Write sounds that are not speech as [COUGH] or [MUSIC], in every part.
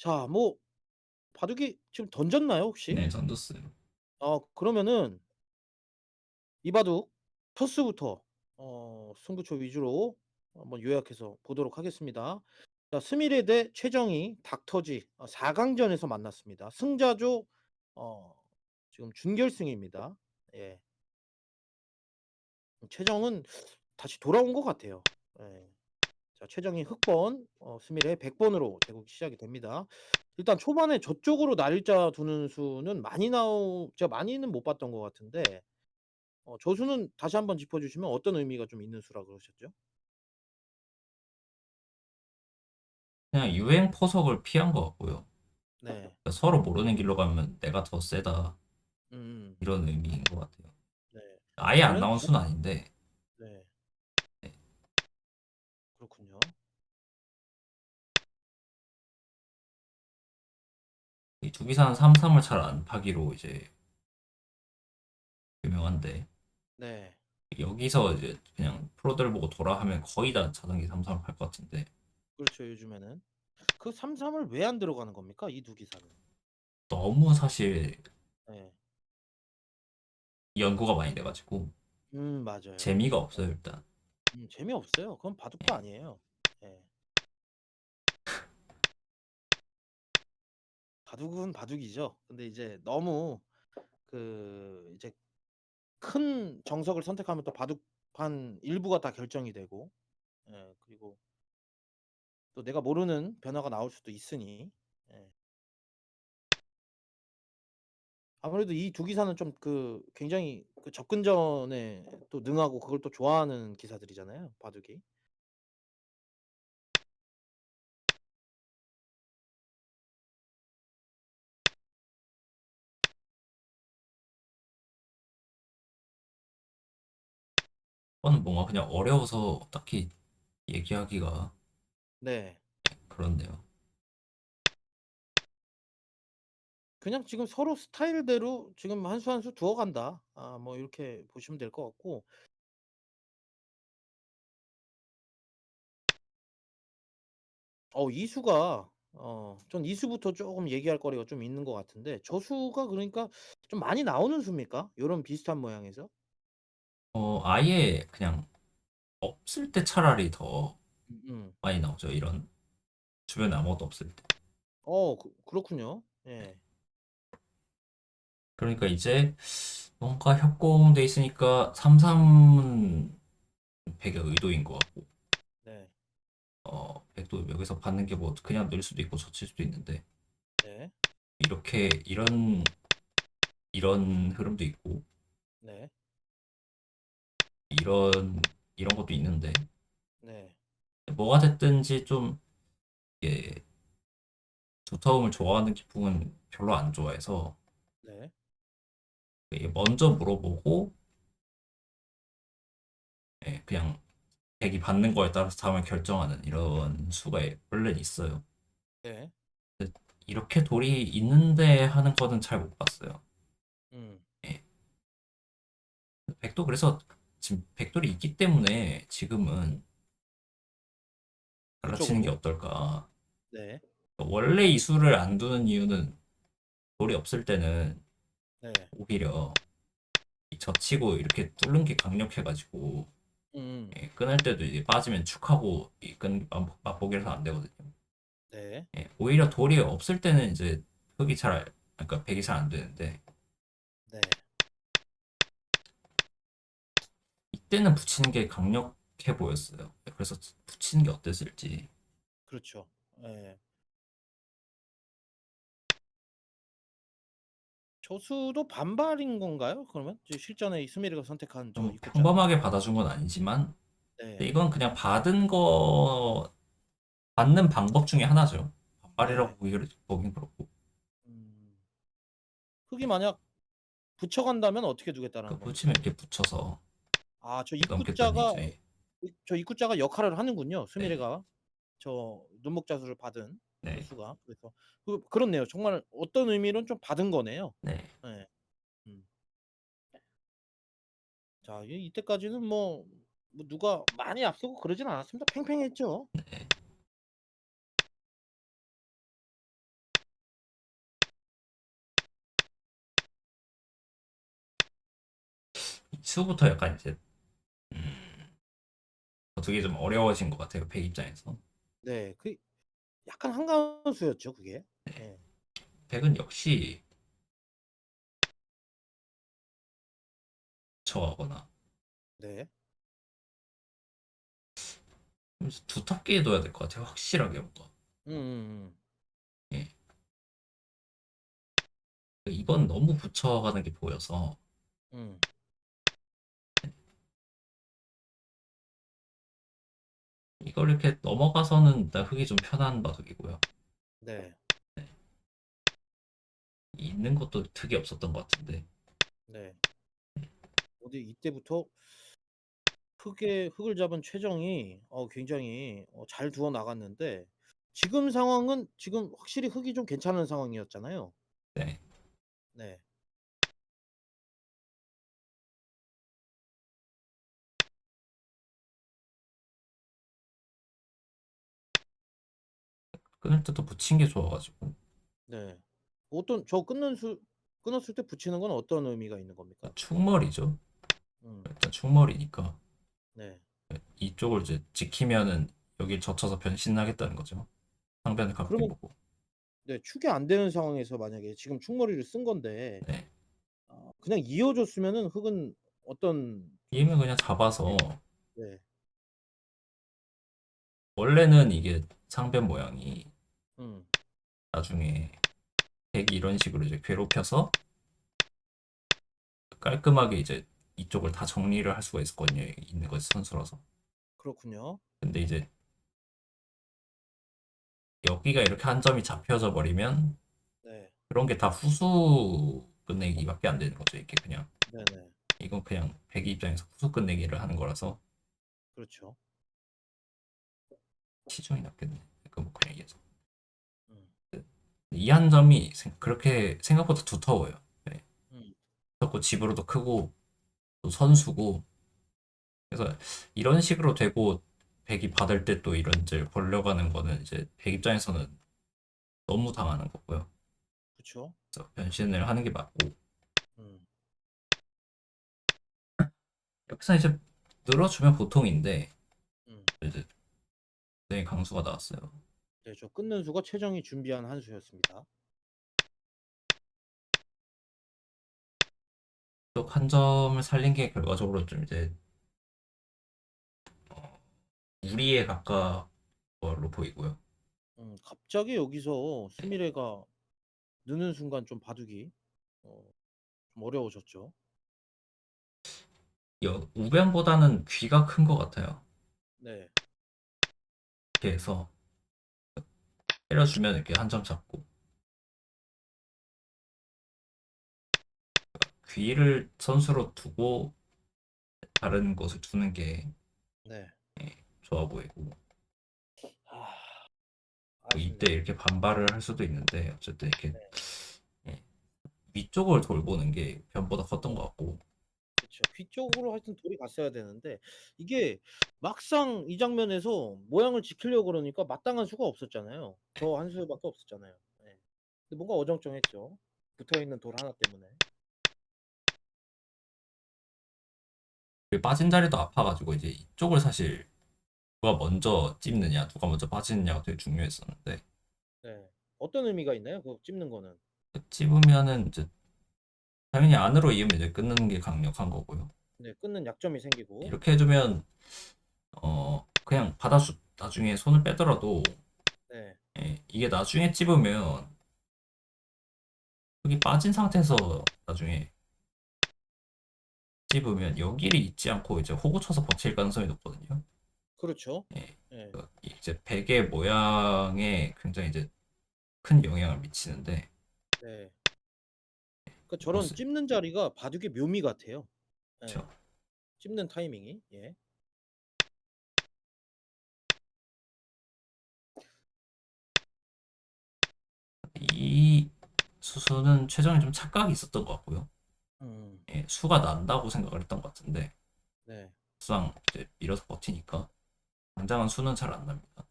자 뭐 바둑이 지금 던졌나요 혹시? 네 던졌어요. 어 그러면은 이 바둑 토스부터 어 승부처 위주로 한번 요약해서 보도록 하겠습니다. 자 스미레 대 최정희, 닥터지 어 4 강전에서 만났습니다. 승자조 어 지금 준결승입니다. 예. 최정은 다시 돌아온 것 같아요. 예. 자 최정희 흑번 어 스미레 백번으로 대국이 시작이 됩니다. 일단 초반에 저쪽으로 날짜 두는 수는 많이 나오 제가 많이는 못 봤던 것 같은데 어 저 수는 다시 한번 짚어 주시면 어떤 의미가 좀 있는 수라 그러셨죠? 그냥 유행 포석을 피한 것 같고요. 네. 그러니까 서로 모르는 길로 가면 내가 더 세다. 음음. 이런 의미인 것 같아요. 네. 아예 안 나온 어 수는 아닌데 네. 네. 그렇군요. 이 두기사는 3-3을 잘 안 파기로 이제 유명한데 네. 여기서 이제 그냥 프로들 보고 돌아 하면 거의 다 자동기 3-3을 팔 것 같은데 그렇죠 요즘에는. 그 3-3을 왜 안 들어가는 겁니까? 이 두 기사는. 너무 사실 네. 연구가 많이 돼 가지고 음 맞아요. 재미가 없어요 일단. 음 재미없어요. 그건 바둑도 아니에요. 예. 바둑은 바둑이죠. 근데 이제 너무 그 이제 큰 정석을 선택하면 또 바둑판 일부가 다 결정이 되고 예 그리고 또 내가 모르는 변화가 나올 수도 있으니 예. 아무래도 이 두 기사는 좀 그 굉장히 그 접근전에 또 능하고 그걸 또 좋아하는 기사들이잖아요, 바둑이. 그거는 뭔가 그냥 어려워서 딱히 얘기하기가 네. 그렇네요. 그냥 지금 서로 스타일대로 지금 한 수 한 수 두어 간다. 아 뭐 이렇게 보시면 될 것 같고 어 이 수가 어 전 이 수부터 쪼금 얘기할 거리가 좀 있는 것 같은데 저 수가 그러니까 좀 많이 나오는 수입니까? 요런 비슷한 모양에서? 어 아예 그냥 없을 때 차라리 더 음음. 많이 나오죠. 이런 주변에 아무것도 없을 때. 어 그 그렇군요. 네. 예. 그러니까 이제 뭔가 협공돼 있으니까 3-3은 백의 의도인 것 같고 네. 어 백도 여기서 받는 게 뭐 그냥 늘 수도 있고 젖힐 수도 있는데 네. 이렇게 이런 이런 흐름도 있고 네. 이런 이런 것도 있는데 네. 뭐가 됐든지 좀 이게 두터움을 좋아하는 기풍은 별로 안 좋아해서 네. 이게 먼저 물어보고 예 그냥 백이 받는 거에 따라서 다음을 결정하는 이런 수가 원래는 있어요. 네. 근데 이렇게 돌이 있는데 하는 거는 잘 못 봤어요. 음. 예. 백도 그래서 지금 백돌이 있기 때문에 지금은 갈라치는 게. 어떨까. 네. 원래 이 수를 안 두는 이유는 돌이 없을 때는 네. 오히려 이 젖히고 이렇게 뚫는 게 강력해 가지고 음음. 예 끊을 때도 이제 빠지면 축하고 이끈 해서 안 되거든요. 네. 예 오히려 돌이 없을 때는 이제 흙이 잘 그러니까 백이 잘 안 되는데 네. 이때는 붙이는 게 강력해 보였어요. 그래서 붙이는 게 어땠을지. 그렇죠. 예. 저 수도 반발인 건가요? 그러면? 저 실전에 이 스미르가 선택한 저 좀 입구자. 평범하게 받아준 건 아니지만 근데 네. 이건 그냥 받은 거 받는 방법 중에 하나죠. 반발이라고 네. 보기를 보긴 그렇고. 음. 흙이 만약 붙여간다면 어떻게 그 두겠다라는 겁니까? 붙이면 이렇게 붙여서 아, 저 입구자가 네. 저 입구자가 역할을 하는군요. 수미래가 네. 저 눈목자수를 받은 네. 수가 그래서 그 그렇네요. 정말 어떤 의미로는 좀 받은 거네요. 네. 예. 음. 자, 이때까지는 뭐, 뭐 누가 많이 앞서고 그러진 않았습니다. 팽팽했죠. 네. 이수부터 약간 이제 어떻게 좀 어려워진 것 같아요. 백 입장에서. 네. 그 약간 한가운 수였죠, 그게. 예. 백은 역시 저하거나 네. 좀 두텁게 해둬야 될 것 같아요. 확실하게 뭔가. 음음음. 이건 너무 붙여가는 게 보여서 음. 이걸 이렇게 넘어가서는 일단 흙이 좀 편한 바둑이고요. 네. 있는 것도 득이 없었던 것 같은데 네. 어디 이때부터 흙에 흙을 잡은 최정이 어 굉장히 어 잘 두어 나갔는데 지금 상황은 지금 확실히 흙이 좀 괜찮은 상황이었잖아요. 네. 네. 끊을 때도 붙인 게 좋아가지고 네. 어떤 저 끊는 수 끊었을 때 붙이는 건 어떤 의미가 있는 겁니까? 충머리죠. 음. 일단 충머리니까 네. 이쪽을 이제 지키면은 여길 젖혀서 변신하겠다는 거죠. 상변을 가볍게 그러면 보고. 네. 축이 안 되는 상황에서 만약에 지금 충머리를 쓴 건데 네. 어 그냥 이어 줬으면은 흙은 어떤 이면 그냥 잡아서 네. 원래는 이게 상변 모양이 음. 나중에 백이 이런 식으로 이제 괴롭혀서 깔끔하게 이제 이쪽을 다 정리를 할 수가 있었거든요. 있는 것이 선수라서. 그렇군요. 근데 이제 여기가 이렇게 한 점이 잡혀져 버리면 네. 그런 게 다 후수 끝내기밖에 안 되는 거죠. 이게 그냥 네네. 이건 그냥 백이 입장에서 후수 끝내기를 하는 거라서 그렇죠. 시중이 낫겠네. 그뭐 그냥 음. 이 한 점이 생- 그렇게 생각보다 두터워요. 네. 음. 두텁고 집으로도 크고 또 선수고 그래서 이런 식으로 되고 백이 받을 때 또 이런 이제 벌려가는 거는 이제 백 입장에서는 너무 당하는 거고요. 그쵸. 그래서 변신을 하는 게 맞고 음. 여기서 이제 늘어주면 보통인데 음. 이제 네 강수가 나왔어요. 네. 저 끊는 수가 최정이 준비한 한 수였습니다. 또한 점을 살린 게 결과적으로 좀 이제 어, 무리에 가까운 걸로 보이고요. 음. 갑자기 여기서 수미래가 느는 순간 좀 바둑이 어 좀 어려워졌죠. 여, 우변보다는 귀가 큰 것 같아요. 네. 해서 때려주면 이렇게 한 점 잡고 귀를 선수로 두고 다른 곳을 두는 게 네. 좋아 보이고 아. 뭐 이때 아쉽네요. 이렇게 반발을 할 수도 있는데 어쨌든 이렇게 네. 예, 위쪽을 돌보는 게 변보다 컸던 것 같고 그쵸. 귀 쪽으로 하여튼 돌이 갔어야 되는데 이게 막상 이 장면에서 모양을 지키려고 그러니까 마땅한 수가 없었잖아요. 저 한 수밖에 없었잖아요. 예. 근데 뭔가 어정쩡했죠. 붙어 있는 돌 하나 때문에. 그 빠진 자리도 아파가지고 이제 이쪽을 사실 누가 먼저 찝느냐 누가 먼저 빠지느냐가 되게 중요했었는데 네. 어떤 의미가 있나요? 그거 찝는 거는? 찝으면은 이제 당연히 안으로 이으면 이제 끊는 게 강력한 거고요. 네. 끊는 약점이 생기고. 이렇게 해두면 어 그냥 받아주 나중에 손을 빼더라도 네. 예, 이게 나중에 찝으면 흙이 빠진 상태에서 나중에 찝으면 여기를 잊지 않고 이제 호구 쳐서 버틸 가능성이 높거든요. 그렇죠. 예. 예. 그 이제 백의 모양에 굉장히 이제 큰 영향을 미치는데 네. 그 저런 무슨- 찝는 자리가 바둑의 묘미 같아요. 예. 그쵸. 찝는 타이밍이. 예. 이 수수는 최정이 좀 착각이 있었던 것 같고요. 음. 예, 수가 난다고 생각을 했던 것 같은데 네. 막상 이제 밀어서 버티니까 당장은 수는 잘 안 납니다.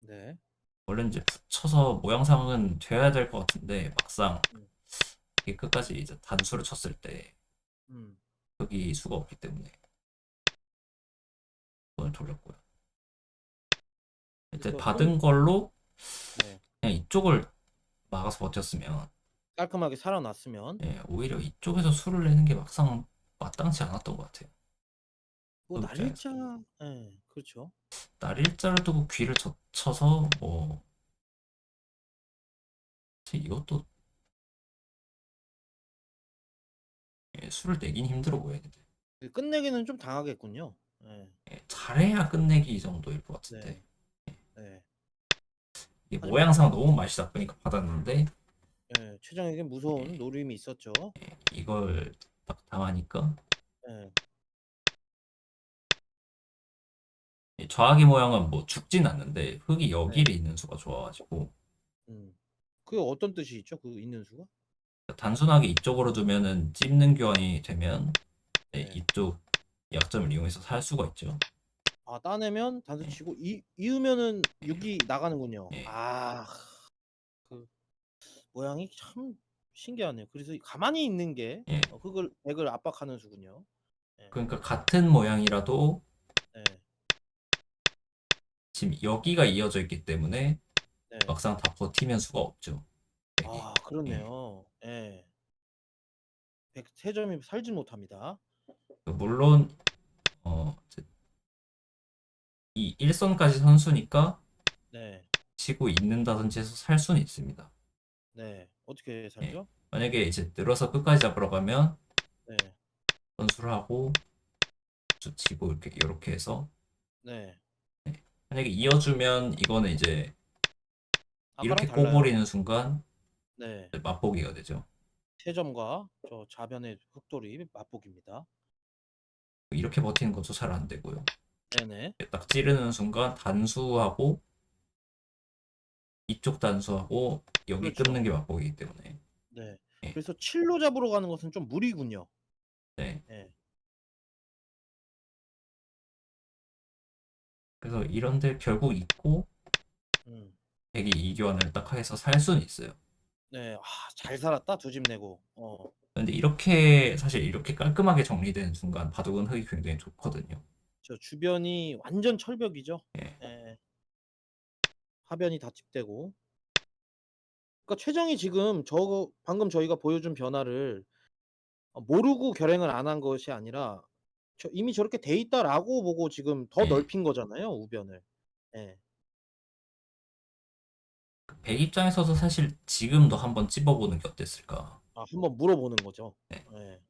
네. 원래 이제 붙여서 모양상은 돼야 될 것 같은데 막상 음. 이게 끝까지 이제 단수를 쳤을 때 음. 흙이 수가 없기 때문에 손을 돌렸고요. 일단 그래서 받은 걸로 네. 그냥 이쪽을 막아서 버텼으면 깔끔하게 살아났으면 예, 오히려 이쪽에서 수를 내는 게 막상 마땅치 않았던 것 같아요. 뭐. 날일자 예 그렇죠. 날일자를 두고 귀를 젖혀서 뭐 사실 이것도 예, 수를 내긴 힘들어 보이는데 끝내기는 좀 당하겠군요. 예. 예, 잘해야 끝내기 정도일 것 같은데 네. 네. 이게 하지만- 모양상 너무 맛이 나쁘니까 받았는데 예. 최정에게 무서운 노림이 있었죠. 이걸 딱 당하니까 예. 이 좌악의 모양은 뭐 죽진 않는데 흙이 여기에 네. 있는 수가 좋아가지고 음. 그게 어떤 뜻이 있죠? 그 있는 수가? 단순하게 이쪽으로 두면은 찝는 교환이 되면 네, 네. 이쪽 약점을 이용해서 살 수가 있죠. 아 따내면 단수 치고 이 이으면은 6이 나가는군요. 네. 아. 그 모양이 참 신기하네요. 그래서 가만히 있는 게 예. 어 그걸 백을 압박하는 수군요. 예. 그러니까 같은 모양이라도 네. 지금 여기가 이어져 있기 때문에 네. 막상 다 버티면 수가 없죠. 아 그렇네요. 예. 103 점이 살지 못합니다. 물론 어, 이제 이 1선까지 선수니까 네. 치고 있는다든지 해서 살 수는 있습니다. 네. 어떻게 살죠? 만약에 이제 늘어서 끝까지 잡으러 가면 네. 선수를 하고 쭉 치고 이렇게 이렇게 해서 네. 만약에 이어주면 이거는 이제 이렇게 달라요. 꼬부리는 순간 네. 맛보기가 되죠. 세점과 저 좌변의 흑돌이 맛보기입니다. 이렇게 버티는 것도 잘 안 되고요. 네네. 딱 찌르는 순간 단수하고 이쪽 단수하고 여기 그렇죠. 끊는 게 맛보기이기 때문에 네. 예. 그래서 7로 잡으러 가는 것은 좀 무리군요. 네. 네. 그래서 이런데 결국 있고 음. 백이 이교환을 딱 해서 살 수는 있어요. 네. 아, 잘 살았다. 두집 내고. 어. 근데 이렇게 사실 이렇게 깔끔하게 정리된 순간 바둑은 흙이 굉장히 좋거든요. 저 주변이 완전 철벽이죠. 예. 예. 하변이 다 집되고. 그러니까 최정이 지금 저 방금 저희가 보여준 변화를 어 모르고 결행을 안 한 것이 아니라 저 이미 저렇게 돼 있다라고 보고 지금 더 예. 넓힌 거잖아요, 우변을. 예. 백 입장에서도 사실 지금도 한번 찝어보는 게 어땠을까? 아 한번 물어보는 거죠. 네. 예.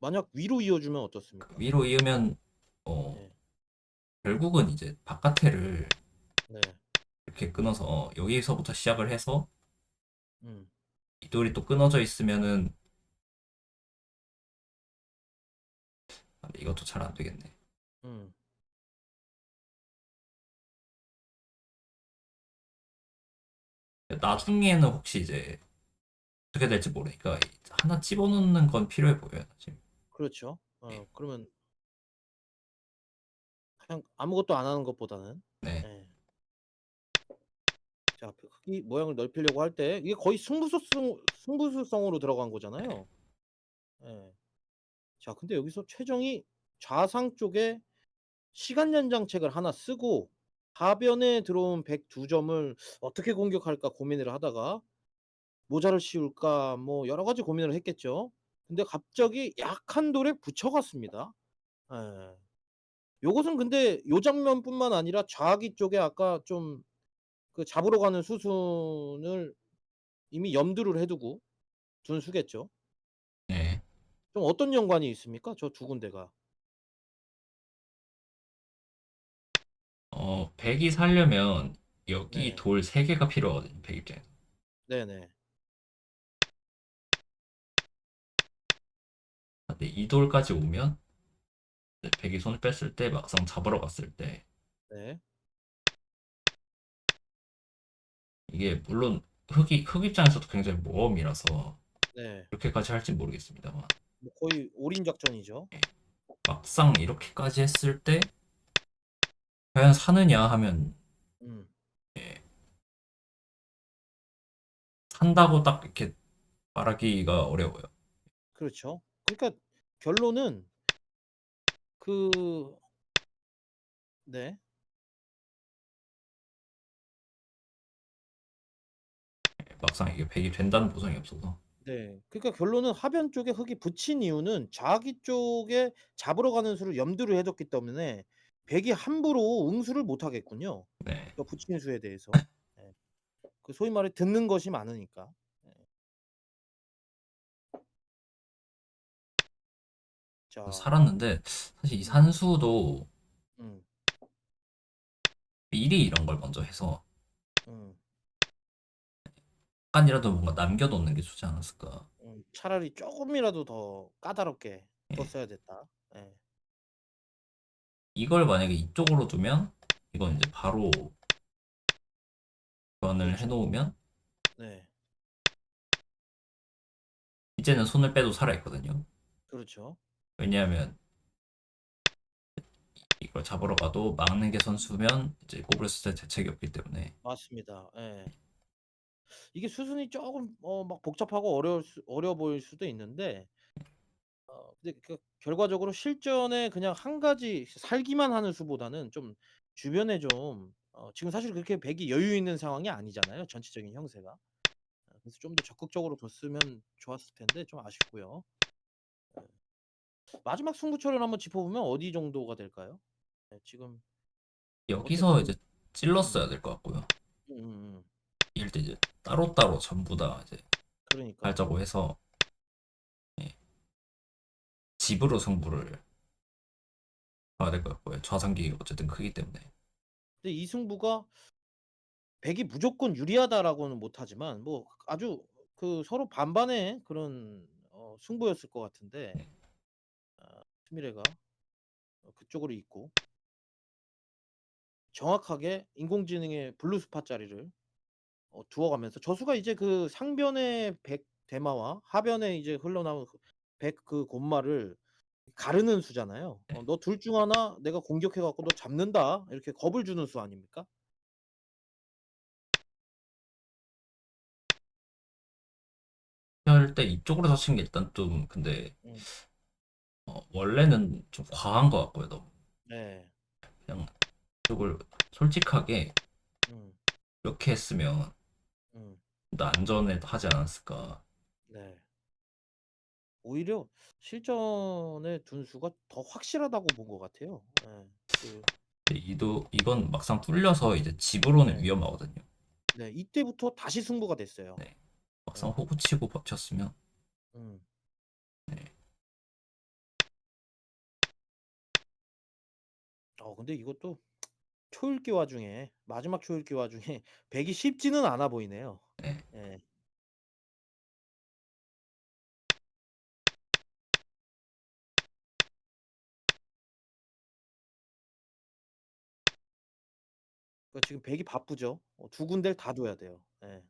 만약 위로 이어주면 어떻습니까? 위로 이으면 어 네. 결국은 이제 바깥에를 네. 이렇게 끊어서 여기서부터 시작을 해서 음. 이 돌이 또 끊어져 있으면은 아, 근데 이것도 잘 안 되겠네. 음. 나중에는 혹시 이제 어떻게 될지 모르니까 이- 하나 집어넣는 건 필요해 보여요. 지금. 그렇죠. 어 네. 그러면 그냥 아무것도 안 하는 것보다는 네. 예. 자, 그 크기 모양을 넓히려고 할 때 이게 거의 승부수성 승부수성으로 들어간 거잖아요. 예. 자, 근데 여기서 최정이 좌상 쪽에 시간 연장책을 하나 쓰고 하변에 들어온 102 점을 어떻게 공격할까 고민을 하다가 모자를 씌울까 뭐 여러 가지 고민을 했겠죠. 근데 갑자기 약한 돌에 붙여갔습니다. 예. 요것은 근데 요 장면뿐만 아니라 좌기 쪽에 아까 좀 그 잡으러 가는 수순을 이미 염두를 해 두고 둔 수겠죠. 네. 좀 어떤 연관이 있습니까? 저두 군데가. 어, 백이 살려면 여기 네. 돌 3개가 필요하거든요. 백 입장에서. 네네. 근데 이 돌까지 오면 이제 백이 손을 뺐을 때 막상 잡으러 갔을 때 네. 이게 물론 흙이 흙 입장에서도 굉장히 모험이라서 네. 이렇게까지 할지 모르겠습니다만 뭐 거의 올인 작전이죠. 막상 이렇게까지 했을 때 과연 사느냐 하면 음. 산다고 딱 이렇게 말하기가 어려워요. 그렇죠. 그러니까 결론은 그 네. 막상 이게 100이 된다는 보장이 없어서. 네. 그러니까 결론은 하변 쪽에 흙이 붙인 이유는 자기 쪽에 잡으러 가는 수를 염두를 해 뒀기 때문에 100이 함부로 응수를 못 하겠군요. 네. 그 붙인 수에 대해서. 예. [LAUGHS] 그 소위 말해 듣는 것이 많으니까. 예. 자. 살았는데 사실 이 산수도 음. 미리 이런 걸 먼저 해서 음. 약간이라도 뭔가 남겨 놓는 게 좋지 않았을까. 음. 차라리 쪼금이라도 더 까다롭게 예. 뒀어야 됐다. 예. 이걸 만약에 이쪽으로 두면 이건 이제 바로 교환을 그렇죠. 해 놓으면 네. 이제는 손을 빼도 살아 있거든요. 그렇죠. 왜냐하면 이걸 잡으러 가도 막는 게 선수면 이제 꼬브레스 때 대책이 없기 때문에 맞습니다. 예. 이게 수순이 쪼금 어 막 복잡하고 어려울 수 어려워 보일 수도 있는데 어 근데 그 결과적으로 실전에 그냥 한 가지 살기만 하는 수보다는 좀 주변에 좀 어 지금 사실 그렇게 100이 여유 있는 상황이 아니잖아요, 전체적인 형세가. 어 그래서 좀 더 적극적으로 뒀으면 좋았을 텐데 좀 아쉽고요. 예. 마지막 승부처를 한번 짚어보면 어디 정도가 될까요? 네 지금 여기서 이제 찔렀어야 될 것 같고요. 음 음 음. 이럴 때 이제 따로따로 전부 다 이제 그러니까요. 하자고 해서 예. 집으로 승부를 봐야 될 것 같고요. 좌상기가 어쨌든 크기 때문에. 근데 이 승부가 100이 무조건 유리하다라고는 못하지만 뭐 아주 그 서로 반반의 그런 어 승부였을 것 같은데 네. 아 스미레가 어 그쪽으로 있고 정확하게 인공지능의 블루 스팟 자리를 어 두어가면서 저수가 이제 그 상변의 100 대마와 하변에 이제 흘러나온 그100그 곶마를 가르는 수잖아요. 네. 어 "너 둘 중 하나 내가 공격해 갖고 너 잡는다." 이렇게 겁을 주는 수 아닙니까? 할때 이쪽으로 젖힌 게 일단 좀 근데 음. 어 원래는 좀 과한 것 같고요, 너무. 네. 그냥 이쪽을 솔직하게 음. 이렇게 했으면 음. 좀더 안전하지 않았을까. 네. 오히려 실전에 둔 수가 더 확실하다고 본 것 같아요. 예. 그 근데 이도 이건 막상 뚫려서 이제 집으로는 네. 위험하거든요. 네. 이때부터 다시 승부가 됐어요. 네. 막상 네. 호구 치고 버텼으면 음. 네. 어 근데 이것도 초읽기 와중에 마지막 초읽기 와중에 [LAUGHS] 100이 쉽지는 않아 보이네요. 네. 예. 그러니까 지금 100이 바쁘죠. 어두 군데를 다 둬야 돼요. 예.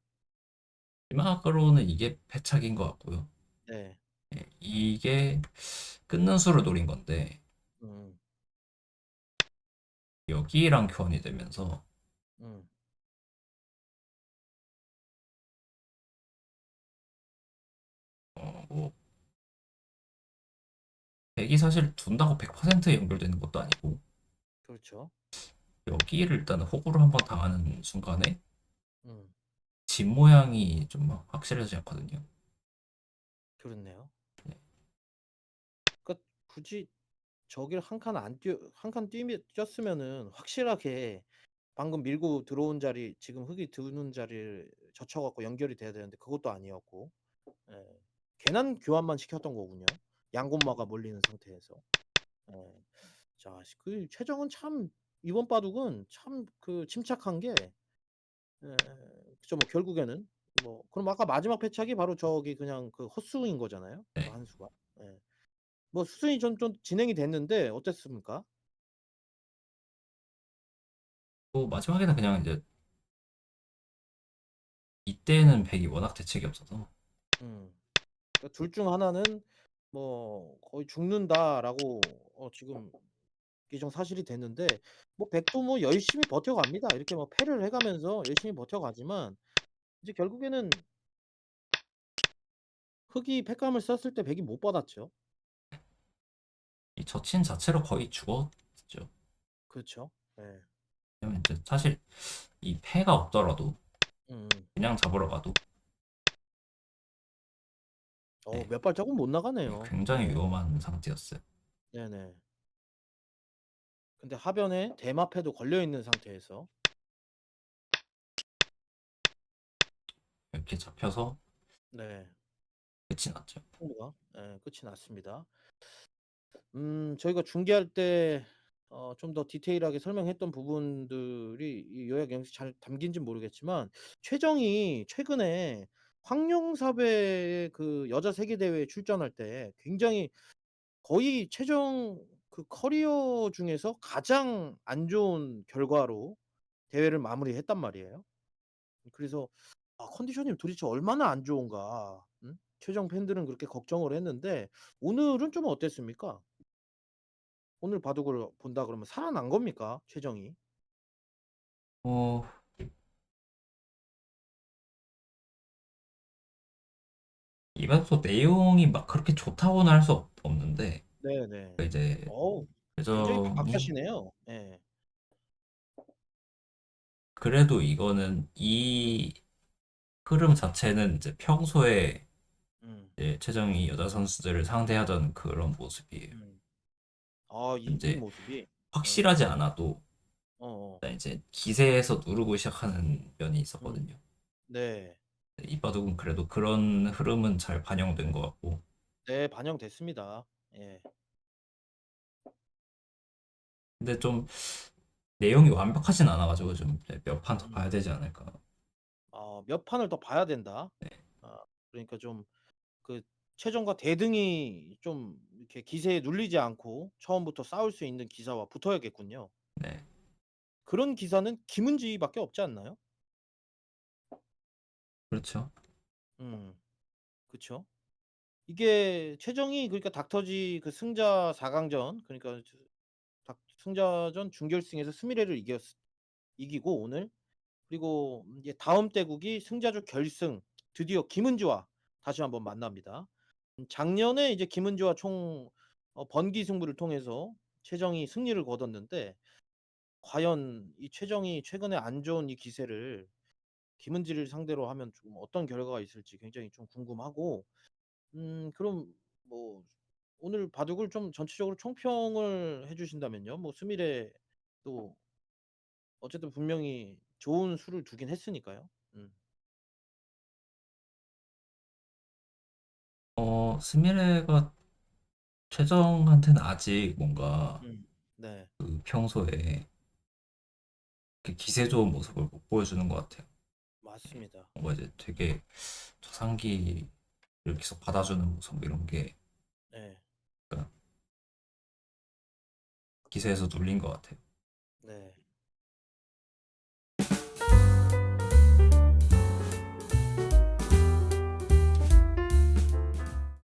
마지막으로는 이게 패착인 것 같고요. 네. 예. 이게 끊는 수를 노린 건데 음. 여기랑 교환이 되면서 음. 어뭐 100이 사실 둔다고 100% 연결되는 것도 아니고 그렇죠. 여기를 일단 호구를 한번 당하는 순간에 음. 집 모양이 좀 막 확실해지지 않거든요. 그렇네요. 네. 그러니까 굳이 저길 한칸 안 뛰어 한칸 뛰면 뛰었으면은 확실하게 방금 밀고 들어온 자리 지금 흙이 드는 자리를 젖혀 갖고 연결이 돼야 되는데 그것도 아니었고 예. 괜한 교환만 시켰던 거군요. 양곤마가 몰리는 상태에서. 예. 자시그 최정은 참 이번 바둑은 참 그 침착한 게예 그쵸 뭐 결국에는 뭐 그럼 아까 마지막 패착이 바로 저기 그냥 그 헛스윙인 거잖아요, 그 네. 한 수가. 예. 뭐 수순이 좀 좀 진행이 됐는데 어땠습니까? 뭐 마지막에는 그냥 이제 이때는 100이 워낙 대책이 없어서 음. 그러니까 둘 중 하나는 뭐 거의 죽는다라고 어 지금 기정 사실이 됐는데 뭐 100도 뭐 열심히 버텨갑니다. 이렇게 뭐 패를 해 가면서 열심히 버텨가지만 이제 결국에는 흑이 팩감을 썼을 때 백이 못 받았죠. 이 저친 자체로 거의 죽었죠. 그렇죠. 예. 왜냐면 이제 사실 이 패가 없더라도 음. 그냥 잡으러 가도 어, 네. 몇 발자국 못 나가네요. 굉장히 네. 위험한 상태였어요. 네네. 근데 하변에 대마패도 걸려 있는 상태에서 이렇게 잡혀서 네. 끝이 났죠. 승부가 예, 끝이 났습니다. 음, 저희가 중계할 때 어, 좀 더 디테일하게 설명했던 부분들이 이 요약 영상에 잘 담긴지 모르겠지만 최정이 최근에 황룡사배 그 여자 세계 대회에 출전할 때 굉장히 거의 최정 그 커리어 중에서 가장 안 좋은 결과로 대회를 마무리했단 말이에요. 그래서 아, 컨디션이 도대체 얼마나 안 좋은가? 음? 최정 팬들은 그렇게 걱정을 했는데 오늘은 좀 어땠습니까? 오늘 바둑을 본다 그러면 살아난 겁니까? 최정이? 어, 이번도 내용이 막 그렇게 좋다고는 할 수 없는데 네네. 이제 어우, 굉장히 최정이 박하시네요. 예. 그래도 이거는 이 흐름 자체는 이제 평소에 음, 이제 최정이 여자 선수들을 상대하던 그런 모습이에요. 음. 아, 이, 이 이제 모습이. 확실하지 않아도 어, 어. 일단 이제 기세에서 누르고 시작하는 면이 있었거든요. 네. 이바둑은 그래도 그런 흐름은 잘 반영된 것 같고 네, 반영됐습니다. 예. 근데 좀 내용이 완벽하진 않아가지고 좀 몇 판 더 음. 봐야 되지 않을까. 아, 몇 판을 더 봐야 된다. 네. 아, 그러니까 좀 그 최정과 대등이 좀 이렇게 기세에 눌리지 않고 처음부터 싸울 수 있는 기사와 붙어야겠군요. 네, 그런 기사는 김은지밖에 없지 않나요? 그렇죠. 음. 그쵸. 이게 최정이 그러니까 닥터지 그 승자 4강전 그러니까 저 닥 승자전 준결승에서 스미레를 이겼 이기고 오늘 그리고 이제 다음 대국이 승자조 결승 드디어 김은지와 다시 한번 만납니다. 음 작년에 이제 김은지와 총 어 번기 승부를 통해서 최정이 승리를 거뒀는데 과연 이 최정이 최근에 안 좋은 이 기세를 김은지를 상대로 하면 좀 어떤 결과가 있을지 굉장히 좀 궁금하고 음 그럼 뭐 오늘 바둑을 좀 전체적으로 총평을 해 주신다면요. 뭐 스미레도 어쨌든 분명히 좋은 수를 두긴 했으니까요. 음. 어, 스미레가 최정한테는 아직 뭔가 음. 네. 그 평소에 그 기세 좋은 모습을 못 보여주는 것 같아요. 맞습니다. 뭔가 이제 되게 초상기를 계속 받아주는 모습 이런 게 네. 기세에서 눌린 것 같아요. 네.